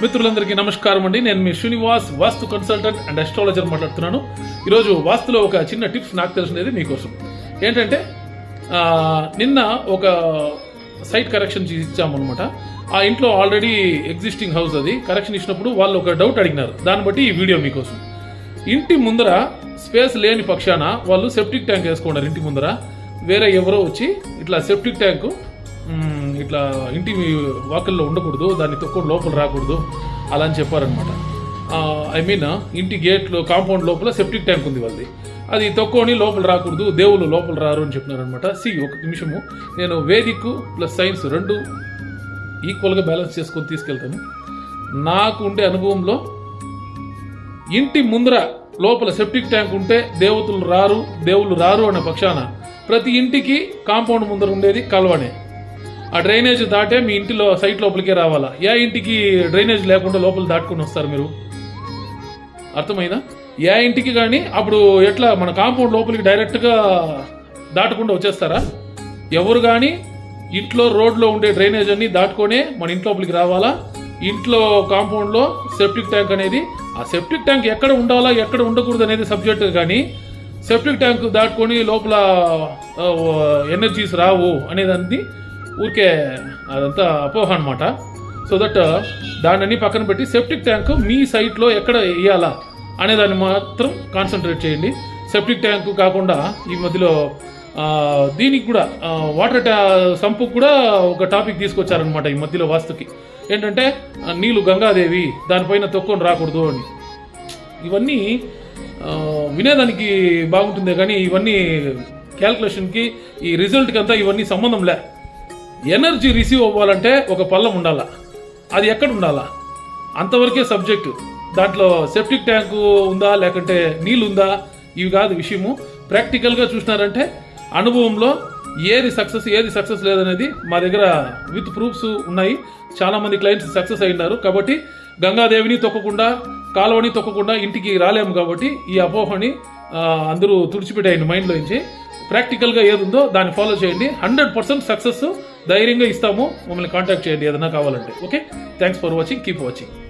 మిత్రులందరికీ నమస్కారం అండి. నేను మీ Srinivas vastu consultant and astrologer మాట్లాడుతున్నాను. ఈరోజు వాస్తులో ఒక చిన్న టిప్స్ నాకు తెలిసినది మీకోసం. ఏంటంటే నిన్న ఒక సైట్ కరెక్షన్ ఇచ్చామన్నమాట. ఆ ఇంట్లో ఆల్రెడీ ఎగ్జిస్టింగ్ హౌస్ అది. కరెక్షన్ ఇచ్చినప్పుడు వాళ్ళు ఒక డౌట్ అడిగినారు. దాన్ని బట్టి ఈ వీడియో మీకోసం. ఇంటి ముందర స్పేస్ లేని పక్షాన వాళ్ళు సెప్టిక్ ట్యాంక్ వేసుకున్నారు ఇంటి ముందర. వేరే ఎవరో వచ్చి ఇట్లా సెప్టిక్ ట్యాంకు ఇట్లా ఇంటి వాకిల్లో ఉండకూడదు దాన్ని తొక్కుని లోపల రాకూడదు అలా అని చెప్పారనమాట ఐ మీన్ ఇంటి గేట్లో కాంపౌండ్ లోపల సెప్టిక్ ట్యాంక్ ఉంది వాళ్ళది. అది తొక్కొని లోపల రాకూడదు దేవుళ్ళు లోపల రారు అని చెప్పినారనమాట సి ఒక నిమిషము. నేను వేదిక్ ప్లస్ సైన్స్ రెండు ఈక్వల్గా బ్యాలెన్స్ చేసుకొని తీసుకెళ్తాను. నాకు ఉండే అనుభవంలో ఇంటి ముందర లోపల సెప్టిక్ ట్యాంక్ ఉంటే దేవతలు రారు దేవుళ్ళు రారు అనే పక్షాన ప్రతి ఇంటికి కాంపౌండ్ ముందర ఉండేది కలవనే. ఆ డ్రైనేజ్ దాటే మీ ఇంటిలో సైట్ లోపలికే రావాలా? ఏ ఇంటికి డ్రైనేజ్ లేకుండా లోపల దాటుకుని వస్తారు మీరు? అర్థమైందా? ఏ ఇంటికి కానీ అప్పుడు ఎట్లా మన కాంపౌండ్ లోపలికి డైరెక్ట్గా దాటకుండా వచ్చేస్తారా? ఎవరు కానీ ఇంట్లో రోడ్లో ఉండే డ్రైనేజ్ అన్ని దాటుకొని మన ఇంట్లోపలికి రావాలా? ఇంట్లో కాంపౌండ్లో సెప్టిక్ ట్యాంక్ అనేది ఆ సెప్టిక్ ట్యాంక్ ఎక్కడ ఉండాలా ఎక్కడ ఉండకూడదు అనేది సబ్జెక్ట్ కానీ సెప్టిక్ ట్యాంక్ దాటుకొని లోపల ఎనర్జీస్ రావు అనేదాన్ని ఊరికే అదంతా అపోహ అనమాట సో దట్ uh, దాన్ని పక్కన పెట్టి సెప్టిక్ ట్యాంక్ మీ సైట్లో ఎక్కడ వేయాలా అనేదాన్ని మాత్రం కాన్సన్ట్రేట్ చేయండి. సెప్టిక్ ట్యాంక్ కాకుండా ఈ మధ్యలో దీనికి కూడా వాటర్ ట్యా సంపు కూడా ఒక టాపిక్ తీసుకొచ్చారనమాట ఈ మధ్యలో వాస్తుకి. ఏంటంటే నీళ్ళు గంగాదేవి దానిపైన తొక్కుని రాకూడదు అని. ఇవన్నీ వినేదానికి బాగుంటుందే కానీ ఇవన్నీ క్యాల్కులేషన్కి ఈ రిజల్ట్కి అంతా ఇవన్నీ సంబంధం లే. ఎనర్జీ రిసీవ్ అవ్వాలంటే ఒక పళ్ళం ఉండాలా? అది ఎక్కడ ఉండాలా? అంతవరకే సబ్జెక్టు. దాంట్లో సెప్టిక్ ట్యాంకు ఉందా లేకంటే నీళ్ళు ఉందా? ఇవి కాదు విషయము. ప్రాక్టికల్గా చూసినారంటే అనుభవంలో ఏది సక్సెస్ ఏది సక్సెస్ లేదనేది మా దగ్గర విత్ ప్రూఫ్స్ ఉన్నాయి. చాలామంది క్లయింట్స్ సక్సెస్ అయినారు కాబట్టి గంగాదేవిని తొక్కకుండా కాలువని తొక్కకుండా ఇంటికి రాలేము కాబట్టి ఈ అపోహని అందరూ తుడిచిపెట్టేయండి మైండ్లో నుంచి ప్రాక్టికల్గా ఏది ఉందో దాన్ని ఫాలో చేయండి. హండ్రెడ్ పర్సెంట్ సక్సెస్ ధైర్యంగా ఇస్తాము. మమ్మల్ని కాంటాక్ట్ చేయండి. ఏదైనా కావాలంటే. Okay thanks for watching keep watching